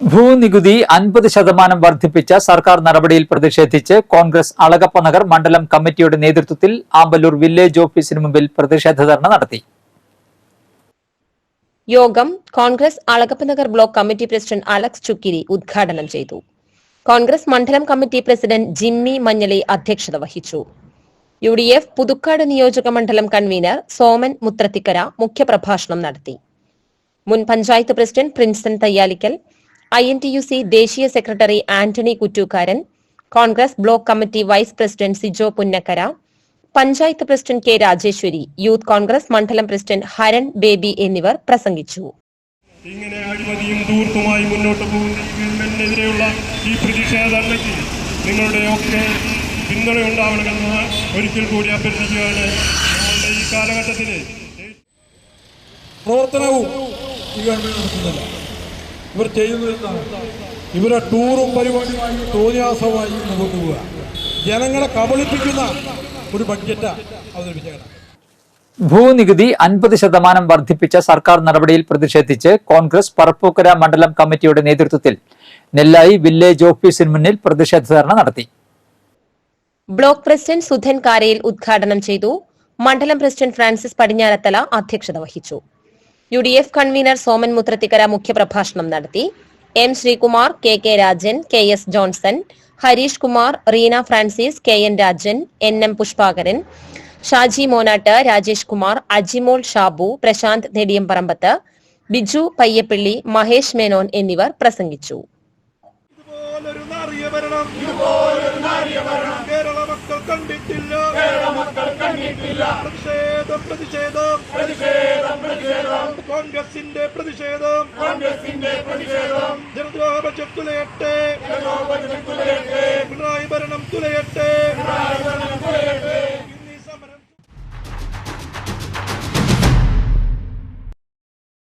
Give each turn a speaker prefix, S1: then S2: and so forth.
S1: ഭൂനികുതി അൻപത് ശതമാനം വർദ്ധിപ്പിച്ച സർക്കാർ നടപടിയിൽ പ്രതിഷേധിച്ച് കോൺഗ്രസ് അളകപ്പനഗർ മണ്ഡലം കമ്മിറ്റിയുടെ നേതൃത്വത്തിൽ ആമ്പല്ലൂർ വില്ലേജ് ഓഫീസിന് മുമ്പിൽ പ്രതിഷേധ ധർണ നടത്തി.
S2: യോഗം Congress Alagappanagar block committee president Alex Chukkiri ഉദ്ഘാടനം ചെയ്തു. കോൺഗ്രസ് മണ്ഡലം കമ്മിറ്റി പ്രസിഡന്റ് ജിമ്മി മഞ്ഞളി അധ്യക്ഷത വഹിച്ചു. യു ഡി എഫ് പുതുക്കാട് നിയോജക മണ്ഡലം കൺവീനർ സോമൻ മുത്രത്തിക്കര മുഖ്യപ്രഭാഷണം നടത്തി. മുൻ panchayat president Prinson Thayyalikkal I N T U C ദേശീയ secretary Antony Kuttookkaran Congress block committee vice president Sijo Punnakkara panchayat president K Rajeshwari youth Congress മണ്ഡലം president Haran baby എന്നിവർ പ്രസംഗിച്ചു.
S3: ഇങ്ങനെ അഴിമതിയും ദൂർത്തുമായി മുന്നോട്ട് പോകുന്ന ഈ ഈ നിങ്ങളുടെ ഒക്കെ പിന്തുണ ഉണ്ടാവണമെന്ന് ഒരിക്കൽ കൂടി അഭ്യർത്ഥിക്കുകയാണ് നമ്മളുടെ ഈ കാലഘട്ടത്തിൽ
S4: പ്രവർത്തനവും ഈ ഗവൺമെന്റ് നടത്തുന്നില്ല. ഇവർ ചെയ്യുന്നു എന്നാണ് ഇവരെ ടൂറും പരിപാടിയുമായി തോന്നിയാസമായി മുമ്പോട്ട് പോവുക. ജനങ്ങളെ കബളിപ്പിക്കുന്ന ഒരു ബഡ്ജറ്റ് അവതരിപ്പിച്ചേക്കണം
S1: ഭൂനികുതി അൻപത് ശതമാനം വർദ്ധിപ്പിച്ച സർക്കാർ നടപടിയിൽ പ്രതിഷേധിച്ച് കോൺഗ്രസ് പറപ്പൂക്കര മണ്ഡലം കമ്മിറ്റിയുടെ നേതൃത്വത്തിൽ നെല്ലായി വില്ലേജ് ഓഫീസിന് മുന്നിൽ പ്രതിഷേധ ധർണ നടത്തി.
S2: ബ്ലോക്ക് പ്രസിഡന്റ് സുധൻ കാരയിൽ ഉദ്ഘാടനം ചെയ്തു. മണ്ഡലം പ്രസിഡന്റ് ഫ്രാൻസിസ് പടിഞ്ഞാറത്തല അധ്യക്ഷത വഹിച്ചു. U D F convener Soman Muthrathikkara മുഖ്യപ്രഭാഷണം നടത്തി. M Sreekumar K K Rajan K S Johnson Harish Kumar Reena Francis K N Rajan N M Pushpakaran Shaji Monatt Rajesh Kumar Ajimol Shabu Prashanth Nediyamparambath Biju Payyappilly Mahesh Menon എന്നിവർ പ്രസംഗിച്ചു.
S3: കേരള മക്കൾ കണ്ടിട്ടില്ല. പ്രതിഷേധം. പ്രതിഷേധം. കോൺഗ്രസിന്റെ പ്രതിഷേധം. കോൺഗ്രസിന്റെ പ്രതിഷേധം. ജനദ്രോഹ ബജറ്റ് തുലയട്ടെ. പിണറായി ഭരണം തുലയട്ടെ.